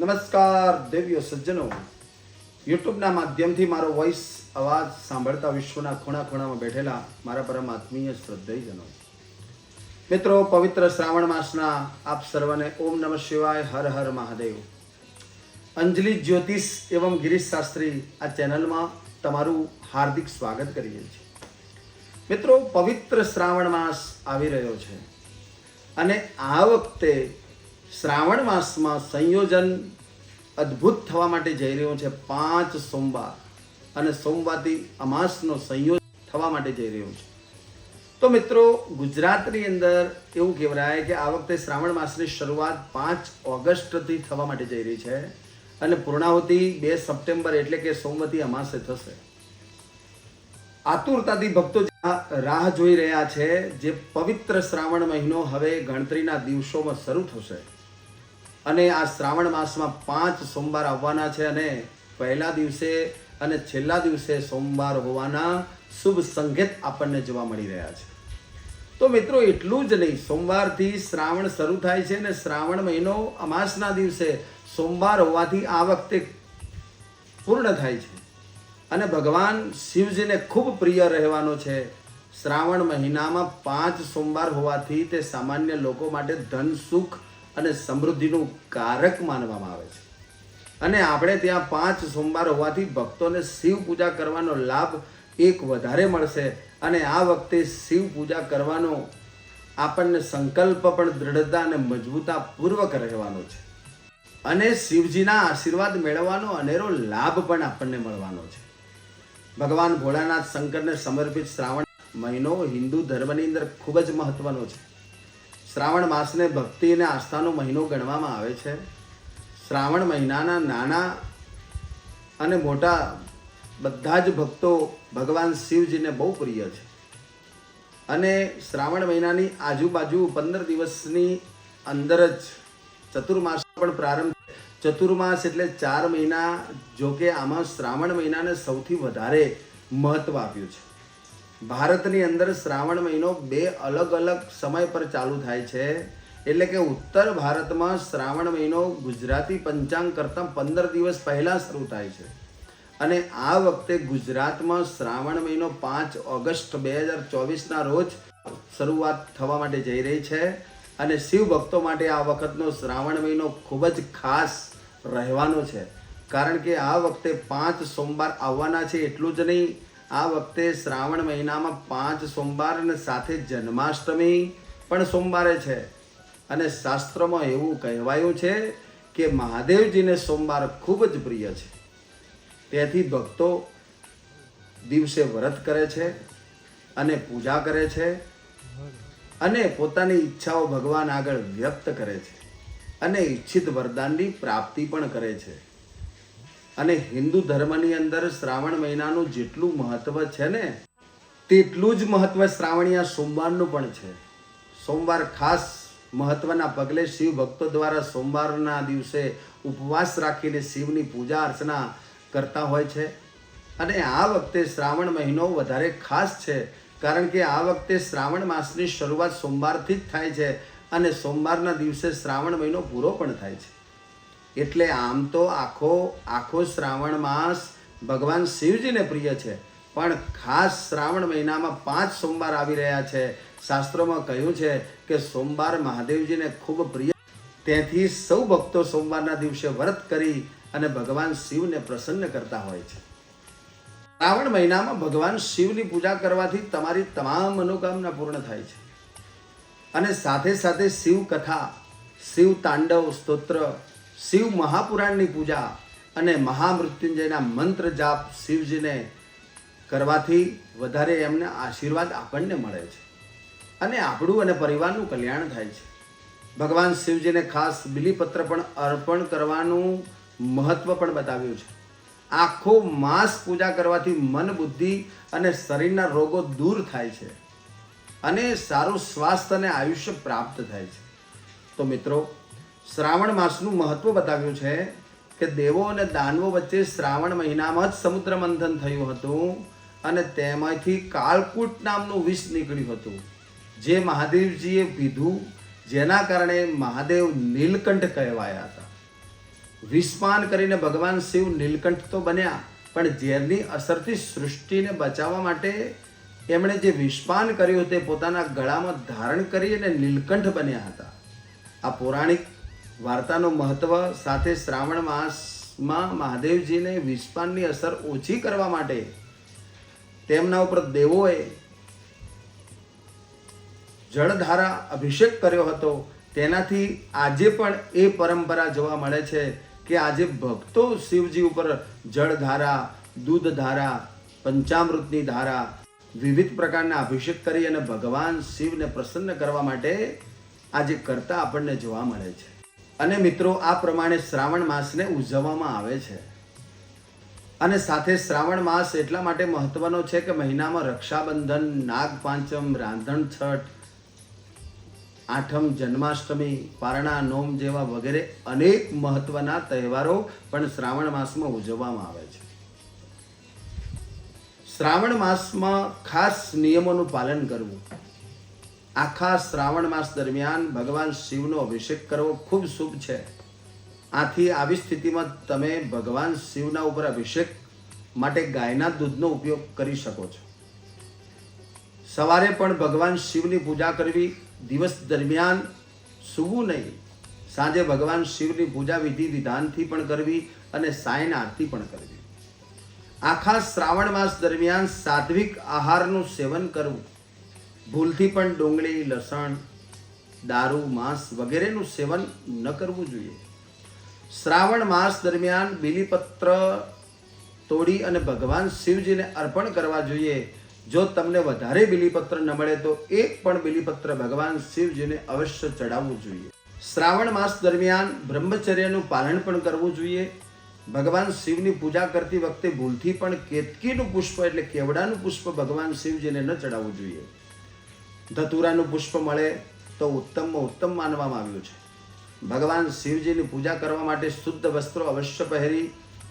નમસ્કાર દેવીઓ સજ્જનો. યુટ્યુબના માધ્યમથી મારો વોઇસ અવાજ સાંભળતા વિશ્વના ખૂણા ખૂણામાં બેઠેલા મારા પરમ આત્મીય શ્રદ્ધેયજનો. મિત્રો, પવિત્ર શ્રાવણ માસના આપ સર્વને ઓમ નમઃ શિવાય, હર હર મહાદેવ. અંજલિ જ્યોતિષ એવં ગિરીશ શાસ્ત્રી આ ચેનલમાં તમારું હાર્દિક સ્વાગત કરીએ છીએ. મિત્રો, પવિત્ર શ્રાવણ માસ આવી રહ્યો છે. અને આ વખતે શ્રાવણ માસમાં સંયોજન અદ્ભુત થવા માટે જઈ રહ્યું છે પાંચ સોમવાર. અને સોમવારથી અમાસનો સંયોજન થવા માટે જઈ રહ્યું છે. તો મિત્રો, ગુજરાતની અંદર એવું કહેવાય કે આ વખતે શ્રાવણ માસની શરૂઆત પાંચ ઓગસ્ટથી થવા માટે જઈ રહી છે. અને પૂર્ણાહુતિ બે સપ્ટેમ્બર એટલે કે સોમવતી અમાસે થશે. આતુરતાથી ભક્તો રાહ જોઈ રહ્યા છે, જે પવિત્ર શ્રાવણ મહિનો હવે ગણતરીના દિવસોમાં શરૂ થશે. અને આ શ્રાવણ માસમાં પાંચ સોમવાર આવવાના છે અને પહેલા દિવસે અને છેલ્લા દિવસે સોમવાર હોવાના શુભ સંકેત આપણને જોવા મળી રહ્યા છે. તો મિત્રો, એટલું જ નહીં. સોમવારથી શ્રાવણ શરૂ થાય છે અને શ્રાવણ મહિનો અમાસના દિવસે સોમવાર હોવાથી આ વખતે પૂર્ણ થાય છે. અને ભગવાન શિવજીને ખૂબ પ્રિય રહેવાનો છે. શ્રાવણ મહિનામાં પાંચ સોમવાર હોવાથી તે સામાન્ય લોકો માટે ધન, સુખ અને સમૃદ્ધિનું કારક માનવામાં આવે છે. અને આપણે ત્યાં પાંચ સોમવાર હોવાથી ભક્તોને શિવ પૂજા કરવાનો લાભ એક વધારે મળશે અને આ વખતે શિવ પૂજા કરવાનો આપણને સંકલ્પ પણ દ્રઢતા અને મજબૂતા પૂર્વક રહેવાનો છે. અને શિવજીના આશીર્વાદ મેળવવાનો અનેરો લાભ પણ આપણને મળવાનો છે. ભગવાન ભોળાનાથ શંકરને સમર્પિત શ્રાવણ મહિનો હિન્દુ ધર્મની અંદર ખૂબ જ મહત્વનો છે. શ્રાવણ માસને ભક્તિ અને આસ્થાનો મહિનો ગણવામાં આવે છે. શ્રાવણ મહિનાના નાના અને મોટા બધા જ ભક્તો ભગવાન શિવજીને બહુ પ્રિય છે. અને શ્રાવણ મહિનાની આજુબાજુ પંદર દિવસની અંદર જ ચતુર્માસ પણ પ્રારંભ ચતુર્માસ એટલે ચાર મહિના જો કે આમાં શ્રાવણ મહિનાને સૌથી વધારે મહત્વ આપ્યું છે. ભારતની અંદર શ્રાવણ મહિનો બે અલગ અલગ સમય પર ચાલુ થાય છે. એટલે કે ઉત્તર ભારતમાં શ્રાવણ મહિનો ગુજરાતી પંચાંગ કરતાં પંદર દિવસ પહેલાં શરૂ થાય છે. અને આ વખતે ગુજરાતમાં શ્રાવણ મહિનો પાંચ ઓગસ્ટ બે હજાર ચોવીસના રોજ શરૂઆત થવા માટે જઈ રહી છે. અને શિવ ભક્તો માટે આ વખતનો શ્રાવણ મહિનો ખૂબ જ ખાસ રહેવાનો છે. કારણ કે આ વખતે પાંચ સોમવાર આવવાના છે એટલું જ નહીં આ વખતે શ્રાવણ મહિનામાં પાંચ સોમવાર અને સાથે જન્માષ્ટમી પણ સોમવારે છે. અને શાસ્ત્રમાં એવું કહેવાયું છે કે મહાદેવજીને સોમવાર ખૂબ જ પ્રિય છે. તેથી ભક્તો દિવસે વ્રત કરે છે અને પૂજા કરે છે અને પોતાની ઈચ્છાઓ ભગવાન આગળ વ્યક્ત કરે છે અને ઈચ્છિત વરદાનની પ્રાપ્તિ પણ કરે છે. અને હિન્દુ ધર્મની અંદર શ્રાવણ મહિનાનું જેટલું મહત્વ છે ને, તેટલું જ મહત્વ શ્રાવણીયા સોમવારનું પણ છે. સોમવાર ખાસ મહત્વના પગલે શિવ ભક્તો દ્વારા સોમવારના દિવસે ઉપવાસ રાખીને શિવની પૂજા અર્ચના કરતા હોય છે. અને આ વખતે શ્રાવણ મહિનો વધારે ખાસ છે, કારણ કે આ વખતે શ્રાવણ માસની શરૂઆત સોમવારથી જ થાય છે અને સોમવારના દિવસે શ્રાવણ મહિનો પૂરો પણ થાય છે. એટલે આમ તો આખો આખો શ્રાવણ માસ ભગવાન શિવજીને પ્રિય છે. પણ ખાસ શ્રાવણ મહિનામાં પાંચ સોમવાર આવી રહ્યા છે. શાસ્ત્રોમાં કહ્યું છે કે સોમવાર મહાદેવજીને ખૂબ પ્રિય તેથી સૌ ભક્તો સોમવારના દિવસે વ્રત કરી અને ભગવાન શિવને પ્રસન્ન કરતા હોય છે. શ્રાવણ મહિનામાં ભગવાન શિવની પૂજા કરવાથી તમારી તમામ મનોકામના પૂર્ણ થાય છે. અને સાથે સાથે શિવ કથા શિવ તાંડવ સ્તોત્ર શિવ મહાપુરાણની પૂજા અને મહામૃત્યુંજયના મંત્ર જાપ શિવજીને કરવાથી વધારે એમને આશીર્વાદ આપણને મળે છે. અને આપણું અને પરિવારનું કલ્યાણ થાય છે. ભગવાન શિવજીને ખાસ બિલીપત્ર પણ અર્પણ કરવાનું મહત્વ પણ બતાવ્યું છે. આખો માસ પૂજા કરવાથી મન બુદ્ધિ અને શરીરના રોગો દૂર થાય છે અને સારું સ્વાસ્થ્ય અને આયુષ્ય પ્રાપ્ત થાય છે. તો મિત્રો શ્રાવણ માસનું મહત્વ બતાવ્યું છે કે દેવો અને દાનવો વચ્ચે શ્રાવણ મહિનામાં જ સમુદ્ર મંથન થયું હતું અને તેમાંથી કાલકુટ નામનું વિષ નીકળ્યું હતું. જે મહાદેવજીએ પીધું, જેના કારણે મહાદેવ નીલકંઠ કહેવાયા હતા. વિષપાન કરીને ભગવાન શિવ નીલકંઠ તો બન્યા, પણ ઝેરની અસરથી સૃષ્ટિને બચાવવા માટે એમણે જે વિસ્માન કર્યું તે પોતાના ગળામાં ધારણ કરી અને નીલકંઠ બન્યા હતા. આ પૌરાણિક વાર્તાનું મહત્વ સાથે શ્રાવણ માસમાં મહાદેવજીને વિસ્પાનની અસર ઓછી કરવા માટે તેમના ઉપર દેવોએ જળધારા અભિષેક કર્યો હતો. તેનાથી આજે પણ એ પરંપરા જોવા મળે છે કે આજે ભક્તો શિવજી ઉપર જળધારા, દૂધધારા, પંચામૃતની ધારા, વિવિધ પ્રકારના અભિષેક કરી અને ભગવાન શિવને પ્રસન્ન કરવા માટે આજે કરતા આપણને જોવા મળે છે. અને મિત્રો, આ પ્રમાણે શ્રાવણ માસને ઉજવવામાં આવે છે. અને સાથે શ્રાવણ માસ એટલા માટે મહત્વનો છે કે મહિનામાં રક્ષાબંધન, નાગપાંચમ, રાંધણ છઠ, આઠમ, જન્માષ્ટમી, પારણા, નોમ જેવા વગેરે અનેક મહત્વના તહેવારો પણ શ્રાવણ માસમાં ઉજવવામાં આવે છે. શ્રાવણ માસમાં ખાસ નિયમોનું પાલન કરવું. આખા શ્રાવણ માસ દરમિયાન ભગવાન શિવનો અભિષેક કરવો ખૂબ શુભ છે. આથી આવી સ્થિતિમાં તમે ભગવાન શિવના ઉપર અભિષેક માટે ગાયના દૂધનો ઉપયોગ કરી શકો છો. સવારે પણ ભગવાન શિવની પૂજા કરવી દિવસ દરમિયાન સૂવું નહીં. સાંજે ભગવાન શિવની પૂજા વિધિ વિધાનથી પણ કરવી અને સાયન આરતી પણ કરવી. આખા શ્રાવણ માસ દરમિયાન સાત્વિક આહારનું સેવન કરવું ભૂલથી પણ ડુંગળી, લસણ, દારૂ, માંસ વગેરેનું સેવન ન કરવું જોઈએ. શ્રાવણ માસ દરમિયાન બિલીપત્ર, તોડી અને ભગવાન શિવજીને અર્પણ કરવા જોઈએ. જો તમને વધારે બિલીપત્ર ન મળે તો એક પણ બિલીપત્ર ભગવાન શિવજીને અવશ્ય ચડાવવું જોઈએ. શ્રાવણ માસ દરમિયાન બ્રહ્મચર્યનું પાલન પણ કરવું જોઈએ. ભગવાન શિવની પૂજા કરતી વખતે ભૂલથી પણ કેતકીનું પુષ્પ એટલે કેવડાનું પુષ્પ ભગવાન શિવજીને ન ચડાવવું જોઈએ. ધતુરાનું પુષ્પ મળે તો ઉત્તમમાં ઉત્તમ માનવામાં આવ્યું છે. ભગવાન શિવજીની પૂજા કરવા માટે શુદ્ધ વસ્ત્રો અવશ્ય પહેરી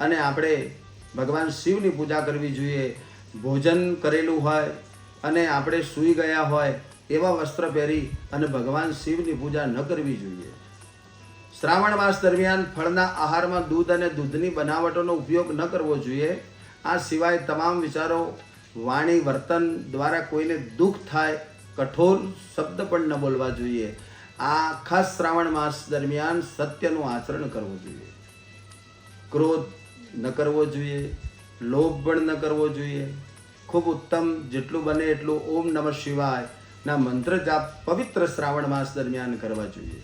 અને આપણે ભગવાન શિવની પૂજા કરવી જોઈએ. ભોજન કરેલું હોય અને આપણે સૂઈ ગયા હોય એવા વસ્ત્ર પહેરી અને ભગવાન શિવની પૂજા ન કરવી જોઈએ. શ્રાવણ માસ દરમિયાન ફળના આહારમાં દૂધ અને દૂધની બનાવટોનો ઉપયોગ ન કરવો જોઈએ. આ સિવાય તમામ વિચારો વાણી વર્તન દ્વારા કોઈને દુઃખ થાય કઠોર શબ્દ પણ ન બોલવા જોઈએ. આ ખાસ શ્રાવણ માસ દરમિયાન સત્યનું આચરણ કરવું જોઈએ. ક્રોધ ન કરવો જોઈએ, લોભ પણ ન કરવો જોઈએ. ખૂબ ઉત્તમ જેટલું બને એટલું ઓમ નમઃ શિવાય ના મંત્ર જાપ પવિત્ર શ્રાવણ માસ દરમિયાન કરવા જોઈએ.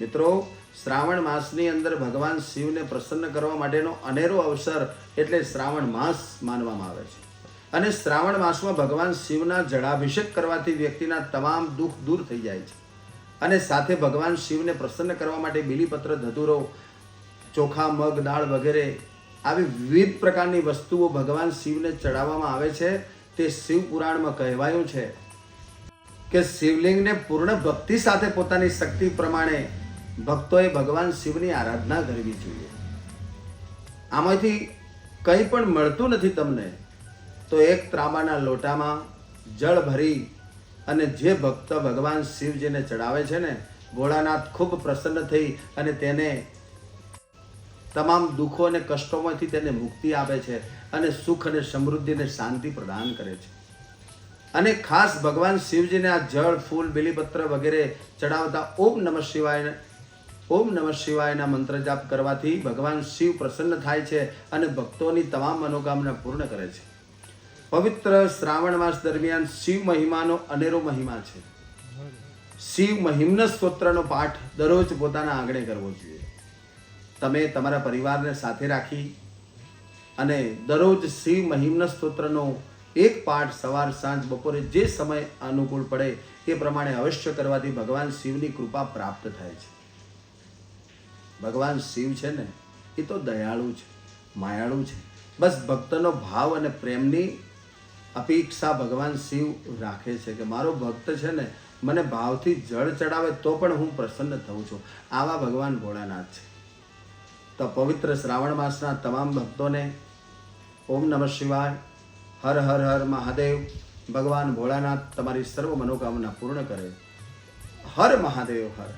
મિત્રો, શ્રાવણ માસની અંદર ભગવાન શિવને પ્રસન્ન કરવા માટેનો અનેરો અવસર એટલે શ્રાવણ માસ માનવામાં આવે છે. અને શ્રાવણ માસમાં ભગવાન શિવના જળાભિષેક કરવાથી વ્યક્તિના તમામ દુઃખ દૂર થઈ જાય છે. અને સાથે ભગવાન શિવને પ્રસન્ન કરવા માટે બીલીપત્ર, ધતુરો, ચોખા, મગ, દાળ વગેરે આવી વિવિધ પ્રકારની વસ્તુઓ ભગવાન શિવને ચડાવવામાં આવે છે. તે શિવ પુરાણમાં કહેવાયું છે કે શિવલિંગને પૂર્ણ ભક્તિ સાથે પોતાની શક્તિ પ્રમાણે ભક્તોએ ભગવાન શિવની આરાધના કરવી જોઈએ. આમાંથી કંઈ પણ મળતું નથી તમને. તો એક ત્રાંબાના લોટામાં જળ ભરી અને જે ભક્ત ભગવાન શિવજીને ચડાવે છે ને, ભોળાનાથ ખૂબ પ્રસન્ન થઈ અને તેને તમામ દુઃખો અને કષ્ટોમાંથી તેને મુક્તિ આપે છે અને સુખ અને સમૃદ્ધિ અને શાંતિ પ્રદાન કરે છે. અને ખાસ ભગવાન શિવજીને આ જળ, ફૂલ, બિલીપત્ર વગેરે ચડાવતા ઓમ નમઃ શિવાય, ઓમ નમઃ શિવાયના મંત્ર જાપ કરવાથી ભગવાન શિવ પ્રસન્ન થાય છે અને ભક્તોની તમામ મનોકામના પૂર્ણ કરે છે. પવિત્ર શ્રાવણ માસ દરમિયાન શિવ મહિમાનો અનેરો મહિમા છે. શિવ મહિમ્ન સ્તોત્રનો પાઠ દરરોજ પોતાના આંગણે કરવો જોઈએ. તમે તમારા પરિવારને સાથે રાખી અને દરરોજ શિવ મહિમ્ન સ્તોત્રનો એક પાઠ સવાર સાંજ બપોરે જે સમય અનુકૂળ પડે એ પ્રમાણે અવશ્ય કરવાથી ભગવાન શિવની કૃપા પ્રાપ્ત થાય છે. ભગવાન શિવ છે ને, એ તો દયાળુ છે, માયાળુ છે. બસ ભક્તનો ભાવ અને પ્રેમની અપેક્ષા ભગવાન શિવ રાખે છે કે મારો ભક્ત છે ને મને ભાવથી જળ ચડાવે તો પણ હું પ્રસન્ન થઉં છું. આવા ભગવાન ભોળાનાથ છે. તો પવિત્ર શ્રાવણ માસના તમામ ભક્તોને ઓમ નમઃ શિવાય. હર હર હર મહાદેવ. ભગવાન ભોળાનાથ તમારી સર્વ મનોકામના પૂર્ણ કરે. હર મહાદેવ હર.